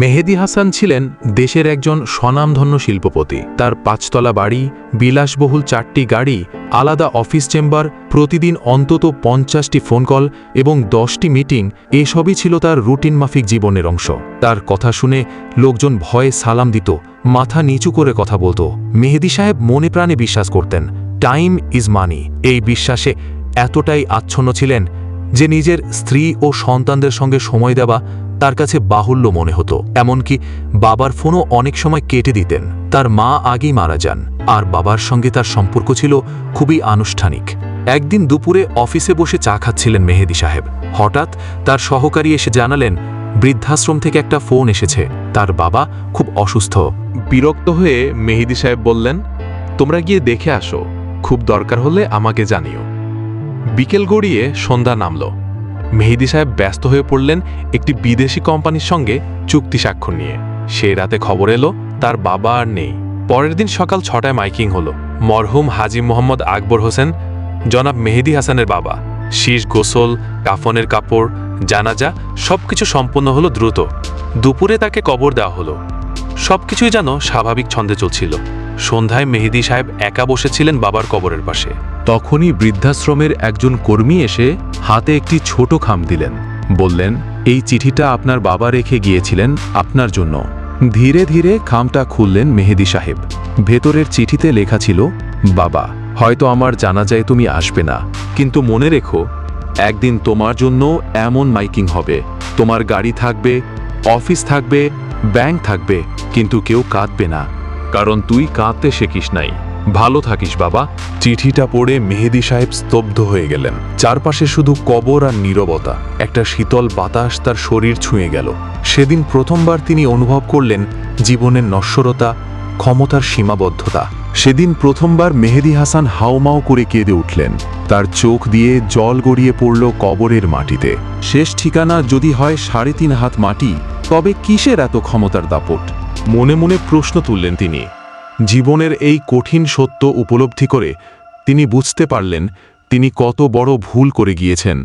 মেহেদি হাসান ছিলেন দেশের একজন স্বনামধন্য শিল্পপতি। তার পাঁচতলা বাড়ি, বিলাসবহুল চারটি গাড়ি, আলাদা অফিস চেম্বার, প্রতিদিন অন্তত পঞ্চাশটি ফোন কল এবং দশটি মিটিং, এসবই ছিল তার রুটিন মাফিক জীবনের অংশ। তার কথা শুনে লোকজন ভয়ে সালাম দিত, মাথা নিচু করে কথা বলতো। মেহেদি সাহেব মনে প্রাণে বিশ্বাস করতেন টাইম ইজ মানি এই বিশ্বাসে এতটাই আচ্ছন্ন ছিলেন যে নিজের স্ত্রী ও সন্তানদের সঙ্গে সময় দেওয়া তার কাছে বাহুল্য মনে হতো, এমনকি বাবার ফোনও অনেক সময় কেটে দিতেন। তার মা আগেই মারা যান, আর বাবার সঙ্গে তার সম্পর্ক ছিল খুবই আনুষ্ঠানিক। একদিন দুপুরে অফিসে বসে চা খাচ্ছিলেন মেহেদি সাহেব। হঠাৎ তার সহকারী এসে জানালেন, বৃদ্ধাশ্রম থেকে একটা ফোন এসেছে। তার বাবা খুব অসুস্থ। বিরক্ত হয়ে মেহেদি সাহেব বললেন, তোমরা গিয়ে দেখে আসো। খুব দরকার হলে আমাকে জানিও। বিকেল গড়িয়ে সন্ধ্যা নামল। মেহেদি সাহেব ব্যস্ত হয়ে পড়লেন একটি বিদেশি কোম্পানির সঙ্গে চুক্তি স্বাক্ষর নিয়ে। সেই রাতে খবর এলো, তার বাবা আর নেই। পরের দিন সকাল ছটায় মাইকিং হলো। মরহুম হাজি মোহাম্মদ আকবর হোসেন, জনাব মেহেদি হাসানের বাবা। শীষ গোসল, কাফনের কাপড়, জানাজা সবকিছু সম্পন্ন হলো দ্রুত। দুপুরে তাকে কবর দেওয়া হলো। সবকিছুই যেন স্বাভাবিক ছন্দে চলছিল। সন্ধ্যায় মেহেদি সাহেব একা বসেছিলেন বাবার কবরের পাশে। তখনই বৃদ্ধাশ্রমের একজন কর্মী এসে হাতে একটি ছোট খাম দিলেন। বললেন, এই চিঠিটা আপনার বাবা রেখে গিয়েছিলেন আপনার জন্য। ধীরে ধীরে খামটা খুললেন মেহেদি সাহেব। ভেতরের চিঠিতে লেখা ছিল, বাবা, হয়তো আমার জানা যায় তুমি আসবে না, কিন্তু মনে রেখো, একদিন তোমার জন্য এমন মাইকিং হবে। তোমার গাড়ি থাকবে, অফিস থাকবে, ব্যাংক থাকবে, কিন্তু কেউ কাঁদবে না, কারণ তুই কাঁদতে শেখিস নাই। ভালো থাকিস, বাবা। চিঠিটা পড়ে মেহেদি সাহেব স্তব্ধ হয়ে গেলেন। চারপাশে শুধু কবর আর নীরবতা। একটা শীতল বাতাস তার শরীর ছুঁয়ে গেল। সেদিন প্রথমবার তিনি অনুভব করলেন জীবনের নশ্বরতা, ক্ষমতার সীমাবদ্ধতা। সেদিন প্রথমবার মেহেদি হাসান হাওমাও করে কেঁদে উঠলেন। তার চোখ দিয়ে জল গড়িয়ে পড়ল কবরের মাটিতে। শেষ ঠিকানা যদি হয় সাড়ে তিন হাত মাটি, তবে কিসের এত ক্ষমতার দাপট? মনে মনে প্রশ্ন তুললেন তিনি। জীবনের এই কঠিন সত্য উপলব্ধি করে তিনি বুঝতে পারলেন তিনি কত বড় ভুল করে গিয়েছেন।